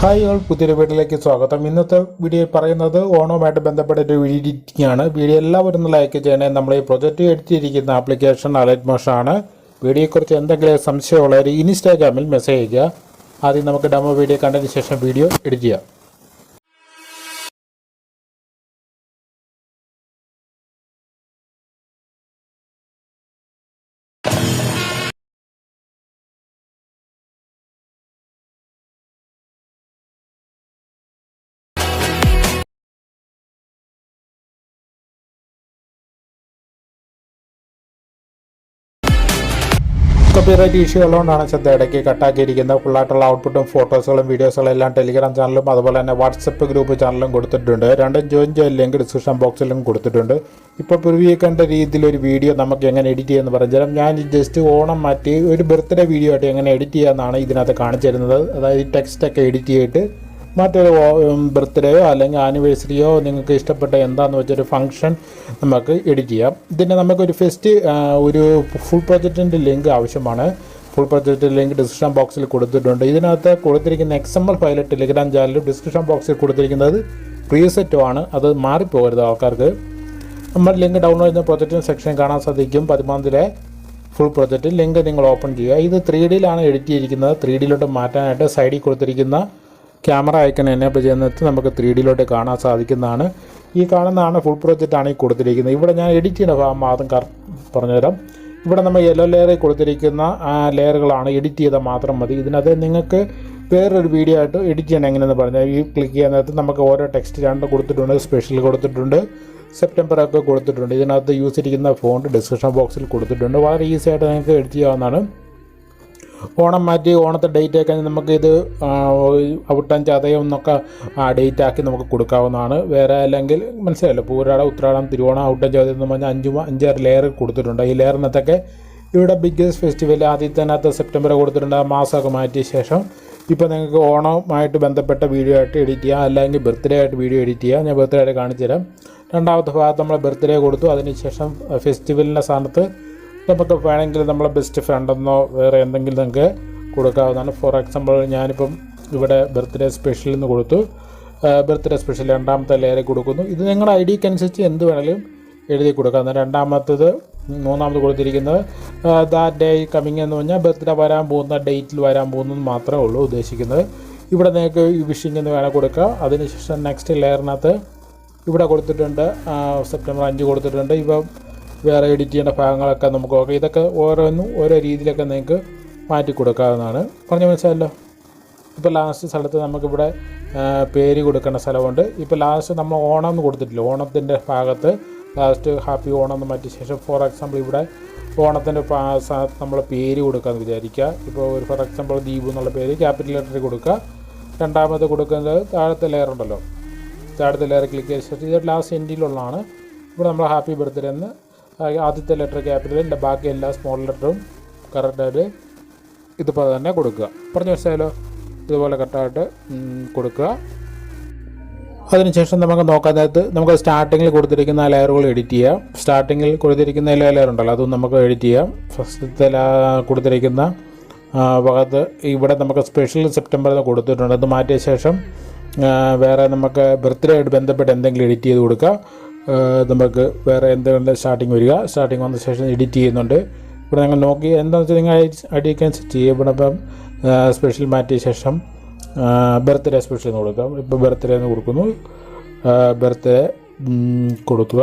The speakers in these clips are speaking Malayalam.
ഹായ് ഓൾ പുതിയൊരു വീഡിയോയിലേക്ക് സ്വാഗതം. ഇന്നത്തെ വീഡിയോ പറയുന്നത് ഓണവുമായിട്ട് ബന്ധപ്പെട്ട ഒരു എഡിറ്റിംഗ് ആണ് വീഡിയോ എല്ലാവരും ലൈക്ക് ചെയ്യണേ. നമ്മൾ ഈ പ്രൊജക്റ്റ് എടുത്തിരിക്കുന്ന ആപ്ലിക്കേഷൻ അലൈറ്റ് മോഷാണ് വീഡിയോയെക്കുറിച്ച് എന്തെങ്കിലും സംശയമുള്ളവർ ഇൻസ്റ്റാഗ്രാമിൽ മെസ്സേജ് ചെയ്യുക. ആദ്യം നമുക്ക് ഡെമോ വീഡിയോ കണ്ടതിന് ശേഷം വീഡിയോ എഡിറ്റ് ചെയ്യാം. കോപ്പിറൈറ്റ് ഇഷ്യൂ ഉള്ളതുകൊണ്ടാണ് ശ്രദ്ധ ഇടയ്ക്ക് കട്ടാക്കിയിരിക്കുന്നത്. ഫുള്ളായിട്ടുള്ള ഔട്ട്പുട്ടും ഫോട്ടോസുകളും വീഡിയോസുകളും എല്ലാം ടെലിഗ്രാം ചാനലും അതുപോലെ തന്നെ വാട്സപ്പ് ഗ്രൂപ്പ് ചാനലും കൊടുത്തിട്ടുണ്ട്. രണ്ടും ജോയിൻ ചെയ്യാൻ ലിങ്ക് ഡിസ്ക്രിപ്ഷൻ ബോക്സിലും കൊടുത്തിട്ടുണ്ട്. ഇപ്പോൾ പ്രിവ്യൂ രീതിയിൽ ഒരു വീഡിയോ നമുക്ക് എങ്ങനെ എഡിറ്റ് ചെയ്യുമെന്ന് പറഞ്ഞാൽ ഞാൻ ജസ്റ്റ് ഓണം മാറ്റി ഒരു ബർത്ത്ഡേ വീഡിയോ ആയിട്ട് എങ്ങനെ എഡിറ്റ് ചെയ്യാമെന്നാണ് ഇതിനകത്ത് കാണിച്ചിരുന്നത് അതായത് ടെക്സ്റ്റൊക്കെ എഡിറ്റ് ചെയ്തിട്ട് മറ്റൊരു ബർത്ത്ഡേയോ അല്ലെങ്കിൽ ആനിവേഴ്സറിയോ നിങ്ങൾക്ക് ഇഷ്ടപ്പെട്ട എന്താണെന്ന് വെച്ചൊരു ഫംഗ്ഷൻ നമുക്ക് എഡിറ്റ് ചെയ്യാം. ഇതിന് നമുക്കൊരു ഫെസ്റ്റ് ഒരു ഫുൾ പ്രൊജക്റ്റിന്റെ ലിങ്ക് ആവശ്യമാണ്. ഫുൾ പ്രൊജക്റ്റ് ലിങ്ക് ഡിസ്ക്രിപ്ഷൻ ബോക്സിൽ കൊടുത്തിട്ടുണ്ട്. ഇതിനകത്ത് കൊടുത്തിരിക്കുന്ന X M L file Telegram ചാനലും ഡിസ്ക്രിപ്ഷൻ ബോക്സിൽ കൊടുത്തിരിക്കുന്നത് പ്രീസെറ്റോ ആണ്. അത് മാറിപ്പോകരുത് ആൾക്കാർക്ക്. നമ്മൾ ലിങ്ക് ഡൗൺലോഡ് ചെയ്യുന്ന പ്രൊജക്റ്റിന് സെക്ഷൻ കാണാൻ സാധിക്കും. പതിമൂന്നിലെ ഫുൾ പ്രൊജക്റ്റ് ലിങ്ക് നിങ്ങൾ ഓപ്പൺ ചെയ്യുക. ഇത് ത്രീ ഡിയിലാണ് എഡിറ്റ് ചെയ്തിരിക്കുന്നത്. ത്രീ ഡിയിലോട്ട് മാറ്റാനായിട്ട് സൈഡിൽ കൊടുത്തിരിക്കുന്ന ക്യാമറ ഐക്കൺ എനേബിൾ ചെയ്യുന്നത് നമുക്ക് ത്രീ ഡിയിലോട്ട് കാണാൻ സാധിക്കുന്നതാണ്. ഈ കാണുന്നതാണ് ഫുൾ പ്രൊജക്റ്റാണ് ഈ കൊടുത്തിരിക്കുന്നത്. ഇവിടെ ഞാൻ എഡിറ്റ് ചെയ്യുന്ന ഭാഗം മാത്രം കർ പറഞ്ഞുതരാം. ഇവിടെ നമ്മൾ യെല്ലോ ലെയറിൽ കൊടുത്തിരിക്കുന്ന ലെയറുകളാണ് എഡിറ്റ് ചെയ്താൽ മാത്രം മതി. ഇതിനകത്ത് നിങ്ങൾക്ക് വേറൊരു വീഡിയോ ആയിട്ട് എഡിറ്റ് ചെയ്യണം എങ്ങനെയെന്ന് പറഞ്ഞാൽ ഈ ക്ലിക്ക് ചെയ്യുന്നതിനകത്ത് നമുക്ക് ഓരോ ടെക്സ്റ്റ് രണ്ട് കൊടുത്തിട്ടുണ്ട് സ്പെഷ്യൽ കൊടുത്തിട്ടുണ്ട് സെപ്റ്റംബർ ഒക്കെ കൊടുത്തിട്ടുണ്ട്. ഇതിനകത്ത് യൂസ് ചെയ്തിരിക്കുന്ന ഫോണ്ട് ഡിസ്ക്രിപ്ഷൻ ബോക്സിൽ കൊടുത്തിട്ടുണ്ട്. വളരെ ഈസി ആയിട്ട് നിങ്ങൾക്ക് എഡിറ്റ് ചെയ്യാവുന്നതാണ്. ഓണം മാറ്റി ഓണത്തെ ഡേറ്റ് ഒക്കെ നമുക്ക് ഇത് ഔട്ടം ചതയം എന്നൊക്കെ ആ ഡേറ്റ് ആക്കി നമുക്ക് കൊടുക്കാവുന്നതാണ്. വേറെ അല്ലെങ്കിൽ മനസ്സിലായല്ലോ പൂരാട ഉത്രാടം തിരുവോണം ഔട്ടം ചതയം എന്ന് പറഞ്ഞാൽ അഞ്ച് അഞ്ചാറ് ലെയർ കൊടുത്തിട്ടുണ്ട്. ഈ ലെയറിനകത്തൊക്കെ ഇവിടെ ബിഗ്ഗസ്റ്റ് ഫെസ്റ്റിവൽ ആദ്യത്തിനകത്ത് സെപ്റ്റംബർ കൊടുത്തിട്ടുണ്ട്. ആ മാസമൊക്കെ മാറ്റിയ ശേഷം ഇപ്പോൾ നിങ്ങൾക്ക് ഓണവുമായിട്ട് ബന്ധപ്പെട്ട വീഡിയോ ആയിട്ട് എഡിറ്റ് ചെയ്യാം. അല്ലെങ്കിൽ ബർത്ത്ഡേ ആയിട്ട് വീഡിയോ എഡിറ്റ് ചെയ്യാം. ഞാൻ ബർത്ത്ഡേ ആയിട്ട് കാണിച്ചു തരാം രണ്ടാമത്തെ ഭാഗത്ത് നമ്മൾ ബർത്ത്ഡേ കൊടുത്തു. അതിനുശേഷം ഫെസ്റ്റിവലിന്റെ സ്ഥാനത്ത് നമുക്ക് വേണമെങ്കിൽ നമ്മളെ ബെസ്റ്റ് ഫ്രണ്ടെന്നോ വേറെ എന്തെങ്കിലും നിങ്ങൾക്ക് കൊടുക്കാവുന്നതാണ്. ഫോർ എക്സാമ്പിൾ ഞാനിപ്പം ഇവിടെ ബർത്ത്ഡേ സ്പെഷ്യൽ എന്ന് കൊടുത്തു. ബർത്ത്ഡേ സ്പെഷ്യൽ രണ്ടാമത്തെ ലെയറിൽ കൊടുക്കുന്നു. ഇത് നിങ്ങളുടെ ഐ ഡിക്ക് അനുസരിച്ച് എന്ത് വേണമെങ്കിലും എഴുതി കൊടുക്കാം രണ്ടാമത്തത് മൂന്നാമത് കൊടുത്തിരിക്കുന്നത് ദാറ്റ് ഡേ കമ്മിങ് എന്ന് പറഞ്ഞാൽ ബർത്ത്ഡേ വരാൻ പോകുന്ന ഡേറ്റിൽ വരാൻ പോകുന്നത് മാത്രമേ ഉള്ളൂ ഉദ്ദേശിക്കുന്നത്. ഇവിടെ നിങ്ങൾക്ക് ഈ വിഷിംഗ് എന്ന് വേണം കൊടുക്കുക അതിനുശേഷം നെക്സ്റ്റ് ലെയറിനകത്ത് ഇവിടെ കൊടുത്തിട്ടുണ്ട്. സെപ്റ്റംബർ അഞ്ച് കൊടുത്തിട്ടുണ്ട്. ഇപ്പം വേറെ എഡിറ്റ് ചെയ്യേണ്ട ഭാഗങ്ങളൊക്കെ നമുക്ക് നോക്കാം ഇതൊക്കെ ഓരോന്നും ഓരോ രീതിയിലൊക്കെ നിങ്ങൾക്ക് മാറ്റി കൊടുക്കാവുന്നതാണ്. പറഞ്ഞ മനസ്സിലല്ലോ ഇപ്പോൾ ലാസ്റ്റ് സ്ഥലത്ത് നമുക്കിവിടെ പേര് കൊടുക്കേണ്ട സ്ഥലമുണ്ട്. ഇപ്പോൾ ലാസ്റ്റ് നമ്മൾ ഓണം എന്ന് കൊടുത്തിട്ടില്ല. ഓണത്തിന്റെ ഭാഗത്ത് ലാസ്റ്റ് ഹാപ്പി ഓണം എന്ന് മാറ്റിയ ശേഷം ഫോർ എക്സാമ്പിൾ ഇവിടെ ഓണത്തിന്റെ നമ്മൾ പേര് കൊടുക്കാമെന്ന് വിചാരിക്കുക. ഇപ്പോൾ ഒരു ഫോർ എക്സാമ്പിൾ ദീപു എന്നുള്ള പേര് ക്യാപിറ്റൽ ലെറ്ററിൽ കൊടുക്കുക. രണ്ടാമത് കൊടുക്കുന്നത് താഴത്തെ ലെയർ ഉണ്ടല്ലോ. താഴത്തെ ലെയർ ക്ലിക്ക് ചെയ്ത ശേഷം ഇത് ലാസ്റ്റ് എൻഡിലുള്ളതാണ് ഇവിടെ നമ്മൾ ഹാപ്പി ബർത്ത്ഡേ എന്ന് ആദ്യത്തെ ലെറ്റർ ക്യാപിറ്റൽ ബാക്കി എല്ലാ സ്മോൾ ലെറ്ററും കറക്റ്റായിട്ട് ഇതുപോലെ തന്നെ കൊടുക്കുക. പറഞ്ഞു മനസ്സിലായാലോ ഇതുപോലെ കറക്റ്റായിട്ട് കൊടുക്കുക. അതിനുശേഷം നമുക്ക് നോക്കാൻ നേരത്ത് നമുക്ക് സ്റ്റാർട്ടിങ്ങിൽ കൊടുത്തിരിക്കുന്ന ലെയറുകൾ എഡിറ്റ് ചെയ്യാം. സ്റ്റാർട്ടിങ്ങിൽ കൊടുത്തിരിക്കുന്ന എല്ലാ ലെയർ ഉണ്ടല്ലോ അതും നമുക്ക് എഡിറ്റ് ചെയ്യാം. ഫസ്റ്റത്തെ കൊടുത്തിരിക്കുന്ന ഭാഗത്ത് ഇവിടെ നമുക്ക് സ്പെഷ്യൽ സെപ്റ്റംബർ കൊടുത്തിട്ടുണ്ട്. അത് മാറ്റിയ ശേഷം വേറെ നമുക്ക് ബർത്ത്ഡേ ആയിട്ട് ബന്ധപ്പെട്ട് എന്തെങ്കിലും എഡിറ്റ് ചെയ്ത് കൊടുക്കുക നമുക്ക് വേറെ എന്തെങ്കിലും സ്റ്റാർട്ടിങ് വരിക. സ്റ്റാർട്ടിങ് വന്ന ശേഷം എഡിറ്റ് ചെയ്യുന്നുണ്ട്. ഇവിടെ ഞങ്ങൾ നോക്കി എന്താണെന്ന് വെച്ചാൽ നിങ്ങൾ ഐഡിയക്കാൻ സെറ്റ് ചെയ്യുക. ഇവിടെ ഇപ്പം സ്പെഷ്യൽ മാറ്റിയ ശേഷം ബർത്ത്ഡേ സ്പെഷ്യൽ എന്ന് കൊടുക്കാം. ഇപ്പോൾ ബർത്ത്ഡേ എന്ന് കൊടുക്കുന്നു. ബർത്ത്ഡേ കൊടുക്കുക.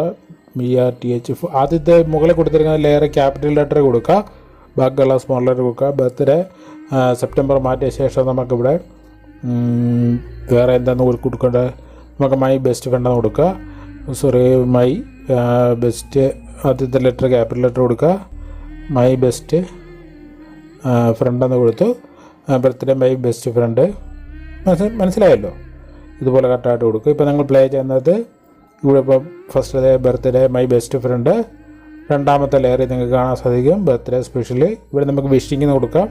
ബി ആർ ടി എച്ച് ആദ്യത്തെ മുകളിൽ കൊടുത്തിരിക്കുന്ന ലെയർ ക്യാപിറ്റൽ ലെറ്റർ കൊടുക്കുക. ബാക്കിയുള്ള സ്മോൾ ലെറ്റർ കൊടുക്കുക. ബർത്ത്ഡേ സെപ്റ്റംബർ മാറ്റിയ ശേഷം നമുക്കിവിടെ വേറെ എന്താണെന്ന് കൊടുക്കേണ്ടത് നമുക്ക് മൈ ബെസ്റ്റ് ഫ്രണ്ടെന്ന് കൊടുക്കുക. സോറി മൈ ബെസ്റ്റ് ആദ്യത്തെ ലെറ്റർ ക്യാപിറ്റൽ ലെറ്റർ കൊടുക്കുക. മൈ ബെസ്റ്റ് ഫ്രണ്ടെന്ന് കൊടുത്തു. ബർത്ത്ഡേ മൈ ബെസ്റ്റ് ഫ്രണ്ട് മനസ്സിലായല്ലോ? ഇതുപോലെ കറക്റ്റായിട്ട് കൊടുക്കും. ഇപ്പോൾ നിങ്ങൾ പ്ലേ ചെയ്യുന്നത് ഇവിടെ ഇപ്പം first day birthday my best friend രണ്ടാമത്തെ ലെയറിൽ നിങ്ങൾക്ക് കാണാൻ സാധിക്കും. ബർത്ത്ഡേ സ്പെഷ്യലി ഇവിടെ നമുക്ക് വിഷിങ്ങിന് കൊടുക്കാം.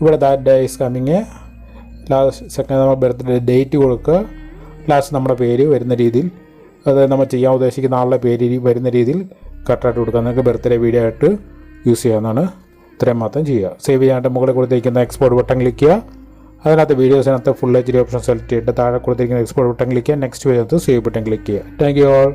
ഇവിടെ that day is coming last second നമ്മൾ ബർത്ത്ഡേ ഡേറ്റ് കൊടുക്കുക. ലാസ്റ്റ് നമ്മുടെ പേര് വരുന്ന രീതിയിൽ. അത് നമ്മൾ ചെയ്യാൻ ഉദ്ദേശിക്കുന്ന ആളുടെ പേര് വരുന്ന രീതിയിൽ കറക്റ്റായിട്ട് കൊടുക്കുക നിങ്ങൾക്ക് ബർത്ത്ഡേ വീഡിയോ ആയിട്ട് യൂസ് ചെയ്യാവുന്നതാണ്. ഇത്രയും മാത്രം ചെയ്യുക. സേവ് ചെയ്യാനായിട്ട് മുകളിൽ കൊടുത്തിരിക്കുന്ന എക്സ്പോർട്ട് ബട്ടൺ ക്ലിക്ക് ചെയ്യുക. അതിനകത്ത് വീഡിയോസിനകത്ത് full H D option select ചെയ്തിട്ട് താഴെ കൊടുത്തിരിക്കുന്ന എക്സ്പോർട്ട് ബട്ടൺ ക്ലിക്ക് ചെയ്യുക. നെക്സ്റ്റ് വരുന്നത് സേവ് ബട്ടൺ ക്ലിക്ക് ചെയ്യുക. Thank you all